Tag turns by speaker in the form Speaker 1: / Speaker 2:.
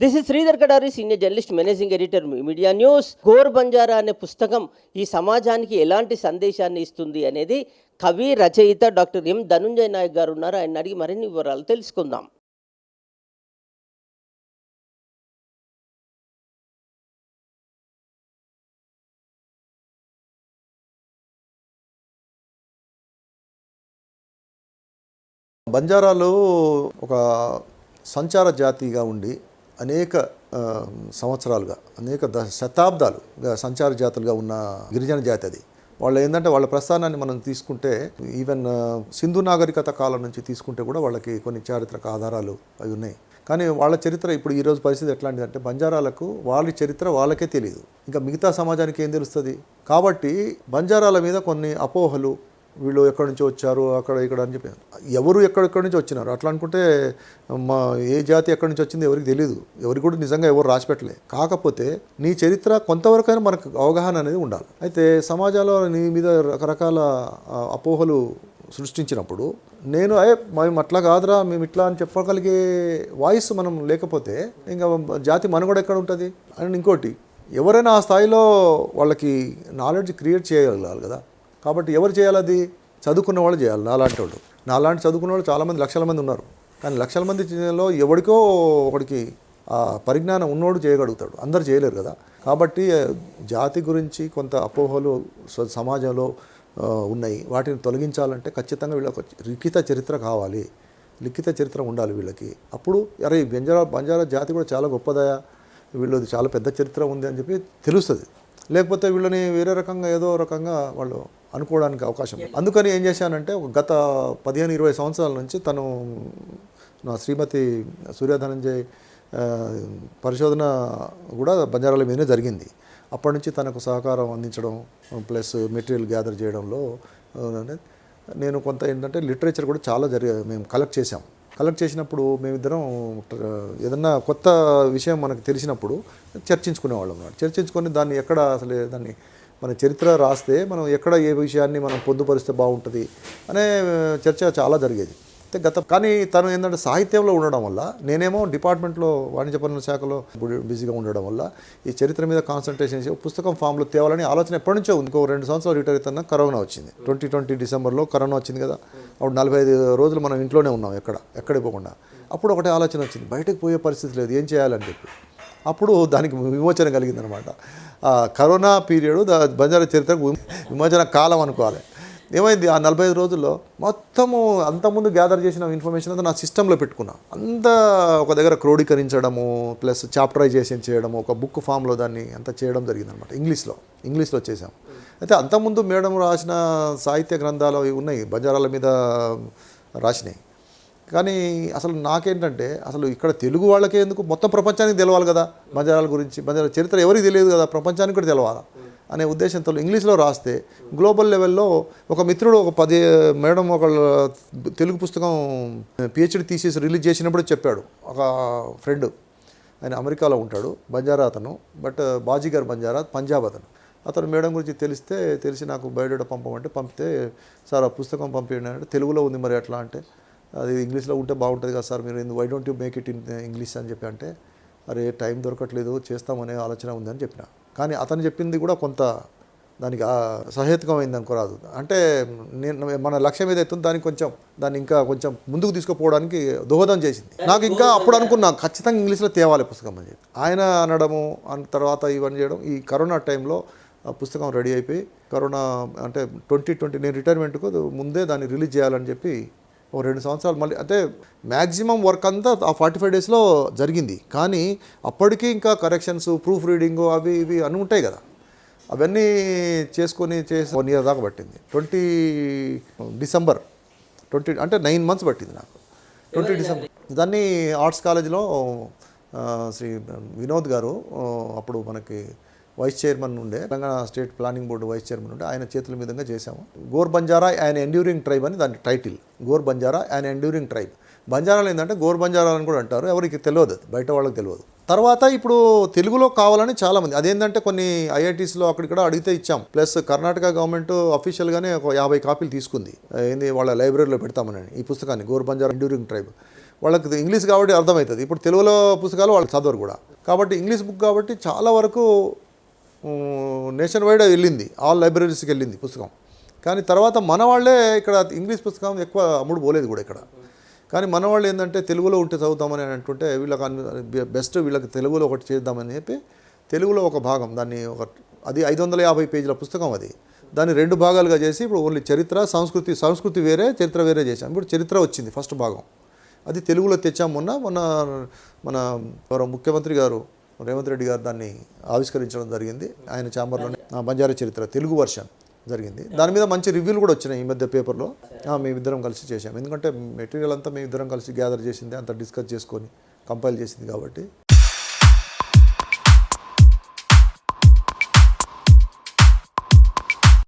Speaker 1: This is Sridhar Kadari senior journalist managing editor media news Gor Banjara అనే పుస్తకం ఈ సమాజానికి ఎలాంటి సందేశాన్ని ఇస్తుంది అనేది కవి రచయిత డాక్టర్ ఎం ధనుంజయ్ నాయక్ గారు ఉన్నారు. ఆయన అడిగి మరిన్ని వివరాలు తెలుసుకుందాం.
Speaker 2: బంజారాలో ఒక సంచార జాతిగా ఉండి అనేక సంవత్సరాలుగా అనేక ద శతాబ్దాలుగా సంచార జాతులుగా ఉన్న గిరిజన జాతి అది. వాళ్ళు ఏంటంటే వాళ్ళ ప్రస్థానాన్ని మనం తీసుకుంటే ఈవెన్ సింధు నాగరికత కాలం నుంచి తీసుకుంటే కూడా వాళ్ళకి కొన్ని చారిత్రక ఆధారాలు అవి ఉన్నాయి. కానీ వాళ్ళ చరిత్ర ఇప్పుడు ఈ రోజు పరిస్థితి ఎట్లాంటిదంటే బంజారాలకు వాళ్ళ చరిత్ర వాళ్ళకే తెలియదు ఇంకా మిగతా సమాజానికి ఏం తెలుస్తుంది? కాబట్టి బంజారాల మీద కొన్ని అపోహలు వీళ్ళు ఎక్కడి నుంచి వచ్చారు అక్కడ ఇక్కడ అని చెప్పి. ఎవరు ఎక్కడెక్కడి నుంచి వచ్చినారు? అట్లా అనుకుంటే మా ఏ జాతి ఎక్కడి నుంచి వచ్చింది ఎవరికి తెలియదు ఎవరికి కూడా నిజంగా ఎవరు రాసిపెట్టలే. కాకపోతే నీ చరిత్ర కొంతవరకైనా మనకు అవగాహన అనేది ఉండాలి. అయితే సమాజంలో నీ మీద రకరకాల అపోహలు సృష్టించినప్పుడు నేను అయ్యే మేము అట్లా కాదురా మేము ఇట్లా అని చెప్పగలిగే వాయిస్ మనం లేకపోతే ఇంకా జాతి మనుగడ ఎక్కడ ఉంటుంది? అండ్ ఇంకోటి ఎవరైనా ఆ స్థాయిలో వాళ్ళకి నాలెడ్జ్ క్రియేట్ చేయగలగాలి కదా. కాబట్టి ఎవరు చేయాలి అది? చదువుకున్న వాళ్ళు చేయాలి నాలాంటి వాళ్ళు. నాలాంటి చదువుకున్న వాళ్ళు చాలామంది లక్షల మంది ఉన్నారు. కానీ లక్షల మందిలో ఎవరికో ఒకడికి ఆ పరిజ్ఞానం ఉన్నోడు చేయగలుగుతాడు. అందరు చేయలేరు కదా. కాబట్టి జాతి గురించి కొంత అపోహలు స- సమాజంలో ఉన్నాయి. వాటిని తొలగించాలంటే ఖచ్చితంగా వీళ్ళకి లిఖిత చరిత్ర కావాలి. లిఖిత చరిత్ర ఉండాలి వీళ్ళకి. అప్పుడు అరే ఈ బంజారా బంజారా జాతి కూడా చాలా గొప్పదయా? వీళ్ళది చాలా పెద్ద చరిత్ర ఉంది అని చెప్పి తెలుస్తుంది. లేకపోతే వీళ్ళని వేరే రకంగా ఏదో రకంగా వాళ్ళు అనుకోవడానికి అవకాశం అందుకని ఏం చేశానంటే గత పదిహేను ఇరవై సంవత్సరాల నుంచి తను నా శ్రీమతి సూర్యధనంజయ్ పరిశోధన కూడా బంజారాల మీదనే జరిగింది. అప్పటి నుంచి తనకు సహకారం అందించడం ప్లస్ మెటీరియల్ గ్యాదర్ చేయడంలో నేను కొంత ఏంటంటే లిటరేచర్ కూడా చాలా జరిగే మేము కలెక్ట్ చేసాం కలెక్ట్ చేసినప్పుడు మేమిద్దరం ఏదన్నా కొత్త విషయం మనకు తెలిసినప్పుడు చర్చించుకునేవాళ్ళం అన్నమాట. చర్చించుకొని దాన్ని ఎక్కడ అసలు దాన్ని మన చరిత్ర రాస్తే మనం ఎక్కడ ఏ విషయాన్ని మనం పొందుపరిస్తే బాగుంటుంది అనే చర్చ చాలా జరిగేది. అయితే గత కానీ తను ఏంటంటే సాహిత్యంలో ఉండడం వల్ల నేనేమో డిపార్ట్మెంట్లో వాణిజ్య పన్నుల శాఖలో బిజీగా ఉండడం వల్ల ఈ చరిత్ర మీద కాన్సన్ట్రేషన్ చేసి పుస్తకం ఫామ్లో తేవాలని ఆలోచన ఎప్పటి నుంచో ఉంది. ఇంకో రెండు సంవత్సరాలు రిటైర్ అవుతున్నా కరోనా వచ్చింది. ట్వంటీ ట్వంటీ డిసెంబర్లో కరోనా వచ్చింది కదా. అప్పుడు నలభై ఐదు రోజులు మనం ఇంట్లోనే ఉన్నాం ఎక్కడ ఎక్కడికి పోకుండా. అప్పుడు ఒకటే ఆలోచన వచ్చింది. బయటకు పోయే పరిస్థితి లేదు. ఏం చేయాలని చెప్పి. అప్పుడు దానికి విమోచన కలిగిందనమాట కరోనా పీరియడ్ బంజారా చరిత్రకు విమోచన కాలం అనుకోవాలి. ఏమైంది? ఆ నలభై ఐదు రోజుల్లో మొత్తము అంతకుముందు గ్యాదర్ చేసిన ఇన్ఫర్మేషన్ అంతా నా సిస్టంలో పెట్టుకున్నా. అంతా ఒక దగ్గర క్రోడీకరించడము ప్లస్ చాప్టరైజేషన్ చేయడము ఒక బుక్ ఫామ్లో దాన్ని అంతా చేయడం జరిగిందనమాట ఇంగ్లీష్లో ఇంగ్లీష్లో చేసాం అయితే అంతకుముందు మేడం రాసిన సాహిత్య గ్రంథాలు అవి ఉన్నాయి బంజారాల మీద రాసినాయి కానీ అసలు నాకేంటంటే అసలు ఇక్కడ తెలుగు వాళ్ళకే ఎందుకు? మొత్తం ప్రపంచానికి తెలవాలి కదా. బజారాల గురించి బజారాల చరిత్ర ఎవరికి తెలియదు కదా? ప్రపంచానికి కూడా తెలవాలా? అనే ఉద్దేశంతో ఇంగ్లీష్లో రాస్తే గ్లోబల్ లెవెల్లో ఒక మిత్రుడు ఒక పది మేడం ఒక తెలుగు పుస్తకం పిహెచ్డి తీసేసి రిలీజ్ చేసినప్పుడు చెప్పాడు. ఒక ఫ్రెండ్ ఆయన అమెరికాలో ఉంటాడు బంజారా అతను. బట్ బాజీగారు బంజారా పంజాబ్ అతను. అతను మేడం గురించి తెలిస్తే తెలిసి నాకు బయోడేటా పంపమంటే పంపితే సార్ ఆ పుస్తకం పంపించండి అంటే తెలుగులో ఉంది మరి ఎట్లా అంటే అది ఇంగ్లీష్లో ఉంటే బాగుంటుంది కదా సార్ మీరు why don't you make it in English అని చెప్పి అంటే అరే టైం దొరకట్లేదు చేస్తామనే ఆలోచన ఉందని చెప్పిన. కానీ అతను చెప్పింది కూడా కొంత దానికి సహేతుకమైంది అనుకోరాదు అంటే నేను మన లక్ష్యం ఏదైతే ఉందో దానికి కొంచెం దాన్ని ఇంకా కొంచెం ముందుకు తీసుకుపోవడానికి దోహదం చేసింది. నాకు ఇంకా అప్పుడు అనుకున్నా ఖచ్చితంగా ఇంగ్లీష్లో తేవాలి పుస్తకం అని చెప్పి. ఆయన అనడము తర్వాత ఇవన్నీ చేయడం ఈ కరోనా టైంలో ఆ పుస్తకం రెడీ అయిపోయి కరోనా అంటే ట్వంటీ ట్వంటీ నేను రిటైర్మెంట్కు ముందే దాన్ని రిలీజ్ చేయాలని చెప్పి ఓ రెండు సంవత్సరాలు మళ్ళీ అంటే మ్యాక్సిమం వర్క్ అంతా ఆ ఫార్టీ ఫైవ్ డేస్లో జరిగింది. కానీ అప్పటికీ ఇంకా కరెక్షన్స్ ప్రూఫ్ రీడింగ్ అవి ఇవి అన్నీ ఉంటాయి కదా. అవన్నీ చేసుకొని చేసి వన్ ఇయర్ దాకా పట్టింది. ట్వంటీ డిసెంబర్ ట్వంటీ అంటే నైన్ మంత్స్ పట్టింది నాకు. Twenty December. దాన్ని ఆర్ట్స్ కాలేజీలో శ్రీ వినోద్ గారు అప్పుడు మనకి వైస్ చైర్మన్ ఉండే Telangana state planning board vice chairman ఉండే ఆయన చేతుల మీదుగా చేశాము. గోర్ బంజారా ఆయన ఎండ్యూరింగ్ ట్రైబ్ అని దాని టైటిల్. గోర్ బంజారా ఆయన ఎండ్యూరింగ్ ట్రైబ్. బంజారాలు ఏంటంటే గోర్ బంజారాలు అని కూడా అంటారు ఎవరికి తెలియదు అది, బయట వాళ్ళకి తెలియదు. తర్వాత ఇప్పుడు తెలుగులో కావాలని చాలామంది అదేంటంటే కొన్ని ఐఐటీస్లో అక్కడిక్కడ అడిగితే ఇచ్చాం. ప్లస్ కర్ణాటక గవర్నమెంట్ అఫీషియల్గానే ఒక యాభై కాపీలు తీసుకుంది. ఏంది వాళ్ళ లైబ్రరీలో పెడతామని ఈ పుస్తకాన్ని గోర్ బంజారా ఎండ్యూరింగ్ ట్రైబ్. వాళ్ళకి ఇంగ్లీష్ కాబట్టి అర్థమవుతుంది. ఇప్పుడు తెలుగులో పుస్తకాలు వాళ్ళు చదవరు కూడా. కాబట్టి ఇంగ్లీష్ బుక్ కాబట్టి చాలా వరకు నేషన్ వైడ్ వెళ్ళింది. ఆల్ లైబ్రరీస్కి వెళ్ళింది పుస్తకం. కానీ తర్వాత మన వాళ్ళే ఇక్కడ ఇంగ్లీష్ పుస్తకం ఎక్కువ అమ్ముడు పోలేదు కూడా ఇక్కడ. కానీ మన వాళ్ళు ఏంటంటే తెలుగులో ఉంటే చదువుతామని అంటుంటే వీళ్ళకి అన్ని- బెస్ట్ వీళ్ళకి తెలుగులో ఒకటి చేద్దామని చెప్పి తెలుగులో ఒక భాగం దాన్ని ఒక అది ఐదు వందల యాభై పేజీల పుస్తకం అది. దాన్ని రెండు భాగాలుగా చేసి ఇప్పుడు ఓన్లీ చరిత్ర సంస్కృతి సంస్కృతి వేరే చరిత్ర వేరే చేశాం. ఇప్పుడు చరిత్ర వచ్చింది ఫస్ట్ భాగం. అది తెలుగులో తెచ్చాం మొన్న మొన్న మన ముఖ్యమంత్రి గారు రేవంత్ రెడ్డి గారు దాన్ని ఆవిష్కరించడం జరిగింది. ఆయన ఛాంబర్లోనే బంజారా చరిత్ర తెలుగు వర్షన్ జరిగింది. దాని మీద మంచి రివ్యూలు కూడా వచ్చినాయి ఈ మధ్య పేపర్లో. మేమిద్దరం కలిసి చేసాం ఎందుకంటే మెటీరియల్ అంతా మేమిద్దరం కలిసి గ్యాదర్ చేసింది అంతా డిస్కస్ చేసుకొని కంపైల్ చేసింది కాబట్టి.